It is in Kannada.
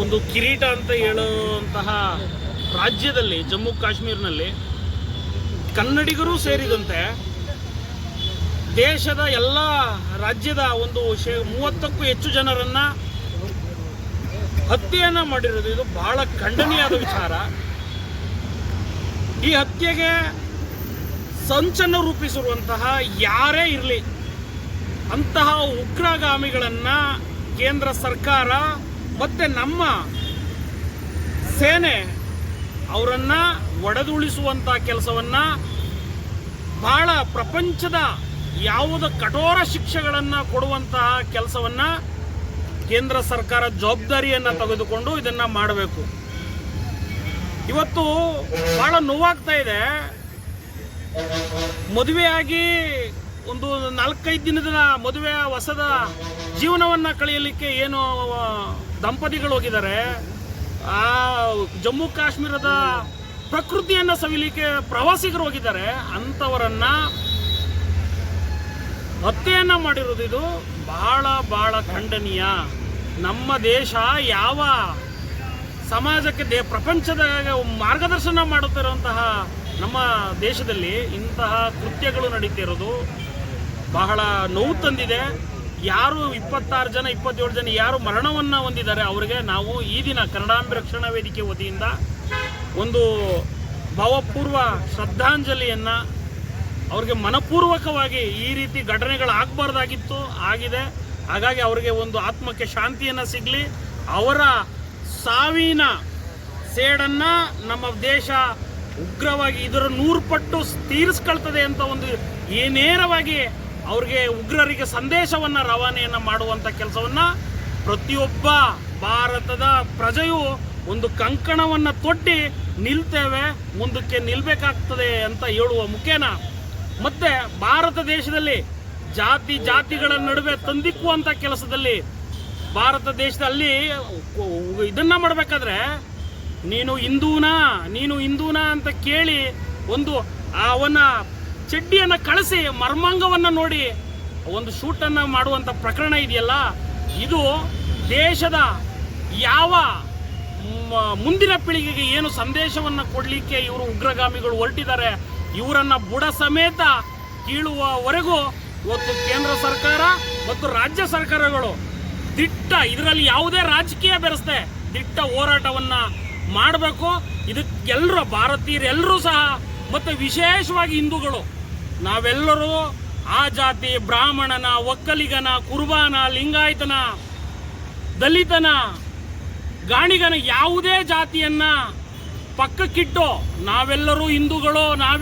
ಒಂದು ಕಿರೀಟ ಅಂತ ಹೇಳುವಂತಹ ರಾಜ್ಯದಲ್ಲಿ, ಜಮ್ಮು ಕಾಶ್ಮೀರ್ನಲ್ಲಿ ಕನ್ನಡಿಗರು ಸೇರಿದಂತೆ ದೇಶದ ಎಲ್ಲ ರಾಜ್ಯದ ಒಂದು ಶೇ, ಮೂವತ್ತಕ್ಕೂ ಹೆಚ್ಚು ಜನರನ್ನು ಹತ್ಯೆಯನ್ನು ಮಾಡಿರೋದು. ಇದು ಬಹಳ ಖಂಡನೀಯಾದ ವಿಚಾರ. ಈ ಹತ್ಯೆಗೆ ಸಂಚನ್ನು ರೂಪಿಸಿರುವಂತಹ ಯಾರೇ ಇರಲಿ, ಅಂತಹ ಉಗ್ರಗಾಮಿಗಳನ್ನು ಕೇಂದ್ರ ಸರ್ಕಾರ ಮತ್ತೆ ನಮ್ಮ ಸೇನೆ ಅವರನ್ನು ಒಡೆದುಳಿಸುವಂಥ ಕೆಲಸವನ್ನ ಬಹಳ ಪ್ರಪಂಚದ ಯಾವುದ ಕಠೋರ ಶಿಕ್ಷೆಗಳನ್ನ ಕೊಡುವಂತಹ ಕೆಲಸವನ್ನ ಕೇಂದ್ರ ಸರ್ಕಾರ ಜವಾಬ್ದಾರಿಯನ್ನ ತೆಗೆದುಕೊಂಡು ಇದನ್ನ ಮಾಡಬೇಕು. ಇವತ್ತು ಬಹಳ ನೋವಾಗ್ತಾ ಇದೆ. ಮದುವೆಯಾಗಿ ಒಂದು ನಾಲ್ಕೈದು ದಿನದ ಮದುವೆ ಹೊಸದ ಜೀವನವನ್ನ ಕಳೆಯಲಿಕ್ಕೆ ಏನು ದಂಪತಿಗಳು ಹೋಗಿದ್ದಾರೆ, ಆ, ಜಮ್ಮು ಕಾಶ್ಮೀರದ ಪ್ರಕೃತಿಯನ್ನ ಸವಿಲಿಕ್ಕೆ ಪ್ರವಾಸಿಗರು ಹೋಗಿದ್ದಾರೆ, ಅಂಥವರನ್ನ ಹತ್ಯೆಯನ್ನ ಮಾಡಿರೋದು ಇದು. ಬಹಳ ಬಹಳ ಖಂಡನೀಯ. ನಮ್ಮ ದೇಶ ಯಾವ ಸಮಾಜಕ್ಕೆ ದೇ, ಪ್ರಪಂಚದ ಮಾರ್ಗದರ್ಶನ ಮಾಡುತ್ತಿರುವಂತಹ ನಮ್ಮ ದೇಶದಲ್ಲಿ ಇಂತಹ ಕೃತ್ಯಗಳು ನಡೀತಿರೋದು ಬಹಳ ನೋವು ತಂದಿದೆ. ಯಾರು ಇಪ್ಪತ್ತಾರು ಜನ, ಇಪ್ಪತ್ತೇಳು ಜನ ಯಾರು ಮರಣವನ್ನು ಹೊಂದಿದ್ದಾರೆ, ಅವರಿಗೆ ನಾವು ಈ ದಿನ ಕನ್ನಡಾಂಬಿ ರಕ್ಷಣಾ ವೇದಿಕೆ ವತಿಯಿಂದ ಒಂದು ಭಾವಪೂರ್ವ ಶ್ರದ್ಧಾಂಜಲಿಯನ್ನು ಅವ್ರಿಗೆ ಮನಪೂರ್ವಕವಾಗಿ ಈ ರೀತಿ ಘಟನೆಗಳಾಗಬಾರ್ದಾಗಿತ್ತು ಆಗಿದೆ. ಹಾಗಾಗಿ ಅವರಿಗೆ ಒಂದು ಆತ್ಮಕ್ಕೆ ಶಾಂತಿಯನ್ನು ಸಿಗಲಿ, ಅವರ ಸಾವಿನ ಸೇಡನ್ನ ನಮ್ಮ ದೇಶ ಉಗ್ರವಾಗಿ ಇದರ ನೂರು ಪಟ್ಟು ತೀರಿಸ್ಕೊಳ್ತದೆ ಅಂತ ಒಂದು ಏನೇರವಾಗಿ ನೇರವಾಗಿ ಅವ್ರಿಗೆ ಉಗ್ರರಿಗೆ ಸಂದೇಶವನ್ನ ರವಾನೆಯನ್ನು ಮಾಡುವಂತ ಕೆಲಸವನ್ನ ಪ್ರತಿಯೊಬ್ಬ ಭಾರತದ ಪ್ರಜೆಯು ಒಂದು ಕಂಕಣವನ್ನ ತೊಟ್ಟಿ ನಿಲ್ತೇವೆ, ಮುಂದಕ್ಕೆ ನಿಲ್ಬೇಕಾಗ್ತದೆ ಅಂತ ಹೇಳುವ ಮುಖೇನ. ಮತ್ತೆ ಭಾರತ ದೇಶದಲ್ಲಿ ಜಾತಿ ಜಾತಿಗಳ ನಡುವೆ ತಂದಿಕ್ಕುವಂಥ ಕೆಲಸದಲ್ಲಿ ಭಾರತ ದೇಶದಲ್ಲಿ ಇದನ್ನ ಮಾಡಬೇಕಾದ್ರೆ ನೀನು ಹಿಂದೂನಾ ನೀನು ಹಿಂದೂನಾ ಅಂತ ಕೇಳಿ ಒಂದು ಅವನ ಚಡ್ಡಿಯನ್ನ ಕಳಿಸಿ ಮರ್ಮಾಂಗವನ್ನ ನೋಡಿ ಒಂದು ಶೂಟನ್ನ ಮಾಡುವಂತ ಪ್ರಕರಣ ಇದೆಯಲ್ಲ? ಇದು ದೇಶದ ಯಾವ ಮುಂದಿನ ಪೀಳಿಗೆಗೆ ಏನು ಸಂದೇಶವನ್ನ ಕೊಡ್ಲಿಕ್ಕೆ ಇವರು ಉಗ್ರಗಾಮಿಗಳು ಹೊರಟಿದ್ದಾರೆ, ಇವರನ್ನ ಬುಡ ಸಮೇತ ಕೀಳುವವರೆಗೂ ಇವತ್ತು ಕೇಂದ್ರ ಸರ್ಕಾರ ಮತ್ತು ರಾಜ್ಯ ಸರ್ಕಾರಗಳು ದಿಟ್ಟ, ಇದರಲ್ಲಿ ಯಾವುದೇ ರಾಜಕೀಯ ಬೆರೆಸ್ತೆ ದಿಟ್ಟ ಹೋರಾಟವನ್ನ ಮಾಡಬೇಕು. ಇದಕ್ಕೆಲ್ಲರೂ ಭಾರತೀಯರೆಲ್ಲರೂ ಸಹ ಮತ್ತು ವಿಶೇಷವಾಗಿ ಹಿಂದೂಗಳು ನಾವೆಲ್ಲರೂ ಆ ಜಾತಿ ಬ್ರಾಹ್ಮಣನ, ಒಕ್ಕಲಿಗನ, ಕುರ್ಬಾನ, ಲಿಂಗಾಯತನ, ದಲಿತನ, ಗಾಣಿಗನ ಯಾವುದೇ ಜಾತಿಯನ್ನ ಪಕ್ಕಕ್ಕಿಟ್ಟು ನಾವೆಲ್ಲರೂ ಹಿಂದೂಗಳು ನಾವೇ